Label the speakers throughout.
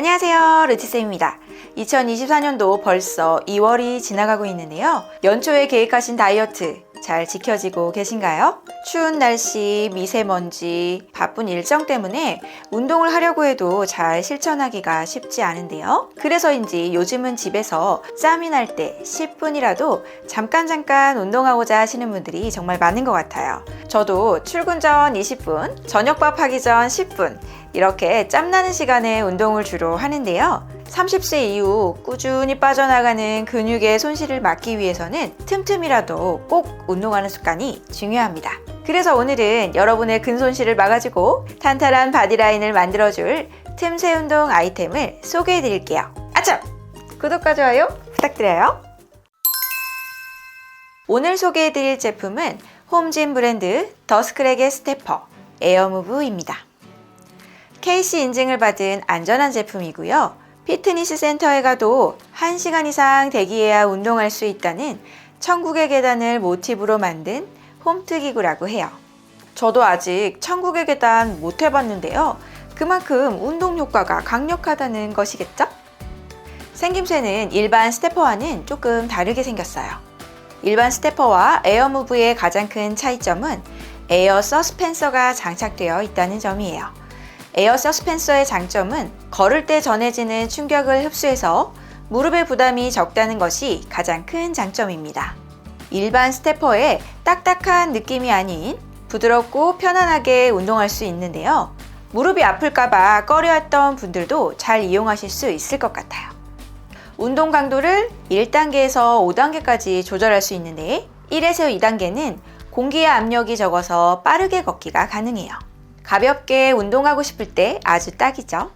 Speaker 1: 안녕하세요. 르치쌤입니다. 2024년도 벌써 2월이 지나가고 있는데요. 연초에 계획하신 다이어트 잘 지켜지고 계신가요? 추운 날씨, 미세먼지, 바쁜 일정 때문에 운동을 하려고 해도 잘 실천하기가 쉽지 않은데요. 그래서인지 요즘은 집에서 짬이 날 때 10분이라도 잠깐 잠깐 운동하고자 하시는 분들이 정말 많은 것 같아요. 저도 출근 전 20분, 저녁밥 하기 전 10분, 이렇게 짬나는 시간에 운동을 주로 하는데요. 30세 이후 꾸준히 빠져나가는 근육의 손실을 막기 위해서는 틈틈이라도 꼭 운동하는 습관이 중요합니다. 그래서 오늘은 여러분의 근손실을 막아주고 탄탄한 바디라인을 만들어줄 틈새 운동 아이템을 소개해 드릴게요. 아참! 구독과 좋아요 부탁드려요. 오늘 소개해 드릴 제품은 홈진 브랜드 더스크렉의 스테퍼 에어무브입니다. KC 인증을 받은 안전한 제품이고요. 피트니스 센터에 가도 1시간 이상 대기해야 운동할 수 있다는 천국의 계단을 모티브로 만든 홈트 기구라고 해요. 저도 아직 천국의 계단 못 해봤는데요. 그만큼 운동 효과가 강력하다는 것이겠죠? 생김새는 일반 스테퍼와는 조금 다르게 생겼어요. 일반 스테퍼와 에어무브의 가장 큰 차이점은 에어 서스펜서가 장착되어 있다는 점이에요. 에어 서스펜서의 장점은 걸을 때 전해지는 충격을 흡수해서 무릎의 부담이 적다는 것이 가장 큰 장점입니다. 일반 스테퍼의 딱딱한 느낌이 아닌 부드럽고 편안하게 운동할 수 있는데요. 무릎이 아플까봐 꺼려했던 분들도 잘 이용하실 수 있을 것 같아요. 운동 강도를 1단계에서 5단계까지 조절할 수 있는데 1에서 2단계는 공기의 압력이 적어서 빠르게 걷기가 가능해요. 가볍게 운동하고 싶을 때 아주 딱이죠.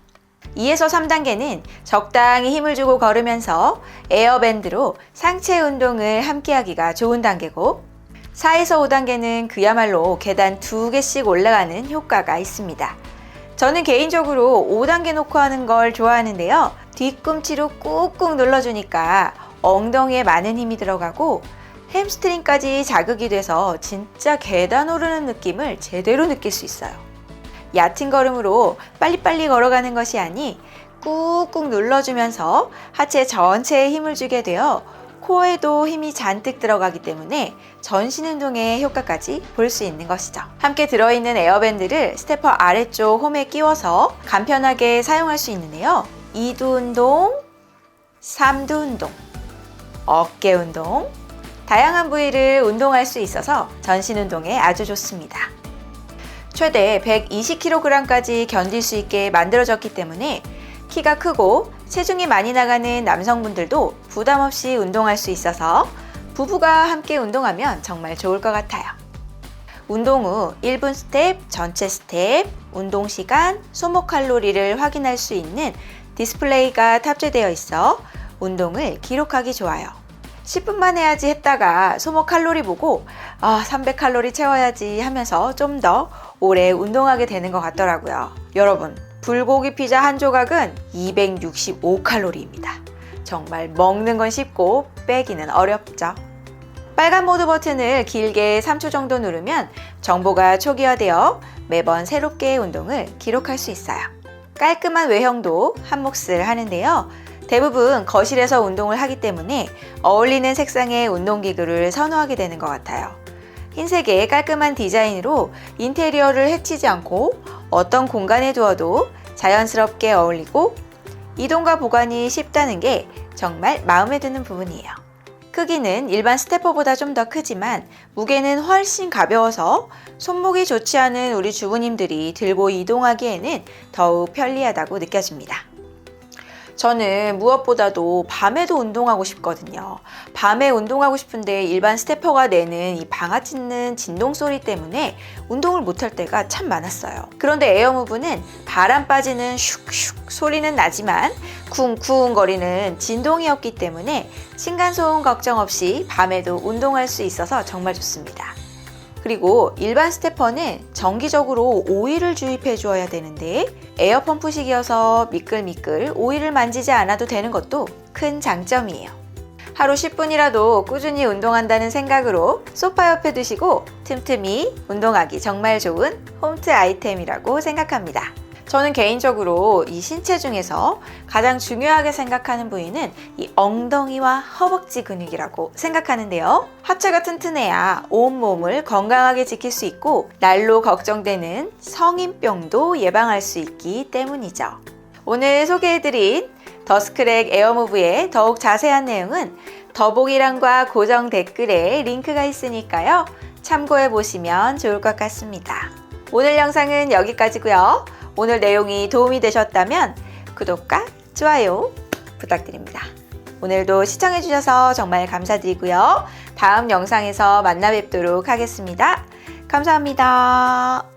Speaker 1: 2에서 3단계는 적당히 힘을 주고 걸으면서 에어밴드로 상체 운동을 함께 하기가 좋은 단계고 4에서 5단계는 그야말로 계단 두 개씩 올라가는 효과가 있습니다. 저는 개인적으로 5단계 놓고 하는 걸 좋아하는데요. 뒤꿈치로 꾹꾹 눌러주니까 엉덩이에 많은 힘이 들어가고 햄스트링까지 자극이 돼서 진짜 계단 오르는 느낌을 제대로 느낄 수 있어요. 얕은 걸음으로 빨리빨리 걸어가는 것이 아니 꾹꾹 눌러주면서 하체 전체에 힘을 주게 되어 코에도 힘이 잔뜩 들어가기 때문에 전신 운동의 효과까지 볼 수 있는 것이죠. 함께 들어있는 에어밴드를 스테퍼 아래쪽 홈에 끼워서 간편하게 사용할 수 있는데요. 2두 운동, 3두 운동, 어깨 운동, 다양한 부위를 운동할 수 있어서 전신 운동에 아주 좋습니다. 최대 120kg까지 견딜 수 있게 만들어졌기 때문에 키가 크고 체중이 많이 나가는 남성분들도 부담 없이 운동할 수 있어서 부부가 함께 운동하면 정말 좋을 것 같아요. 운동 후 1분 스텝, 전체 스텝, 운동 시간, 소모 칼로리를 확인할 수 있는 디스플레이가 탑재되어 있어 운동을 기록하기 좋아요. 10분만 해야지 했다가 소모 칼로리 보고 아, 300칼로리 채워야지 하면서 좀 더 오래 운동하게 되는 것 같더라고요. 여러분, 불고기 피자 한 조각은 265칼로리입니다. 정말 먹는 건 쉽고 빼기는 어렵죠. 빨간 모드 버튼을 길게 3초 정도 누르면 정보가 초기화되어 매번 새롭게 운동을 기록할 수 있어요. 깔끔한 외형도 한 몫을 하는데요. 대부분 거실에서 운동을 하기 때문에 어울리는 색상의 운동기구를 선호하게 되는 것 같아요. 흰색의 깔끔한 디자인으로 인테리어를 해치지 않고 어떤 공간에 두어도 자연스럽게 어울리고 이동과 보관이 쉽다는 게 정말 마음에 드는 부분이에요. 크기는 일반 스테퍼보다 좀 더 크지만 무게는 훨씬 가벼워서 손목이 좋지 않은 우리 주부님들이 들고 이동하기에는 더욱 편리하다고 느껴집니다. 저는 무엇보다도 밤에도 운동하고 싶거든요. 밤에 운동하고 싶은데 일반 스테퍼가 내는 이 방아 찢는 진동 소리 때문에 운동을 못할 때가 참 많았어요. 그런데 에어무브는 바람 빠지는 슉슉 소리는 나지만 쿵쿵 거리는 진동이 없기 때문에 층간소음 걱정 없이 밤에도 운동할 수 있어서 정말 좋습니다. 그리고 일반 스테퍼는 정기적으로 오일을 주입해 주어야 되는데 에어펌프식이어서 미끌미끌 오일을 만지지 않아도 되는 것도 큰 장점이에요. 하루 10분이라도 꾸준히 운동한다는 생각으로 소파 옆에 두시고 틈틈이 운동하기 정말 좋은 홈트 아이템이라고 생각합니다. 저는 개인적으로 이 신체 중에서 가장 중요하게 생각하는 부위는 이 엉덩이와 허벅지 근육이라고 생각하는데요. 하체가 튼튼해야 온몸을 건강하게 지킬 수 있고 날로 걱정되는 성인병도 예방할 수 있기 때문이죠. 오늘 소개해드린 더스크랙 에어무브의 더욱 자세한 내용은 더보기란과 고정 댓글에 링크가 있으니까요. 참고해 보시면 좋을 것 같습니다. 오늘 영상은 여기까지고요. 오늘 내용이 도움이 되셨다면 구독과 좋아요 부탁드립니다. 오늘도 시청해 주셔서 정말 감사드리고요. 다음 영상에서 만나 뵙도록 하겠습니다. 감사합니다.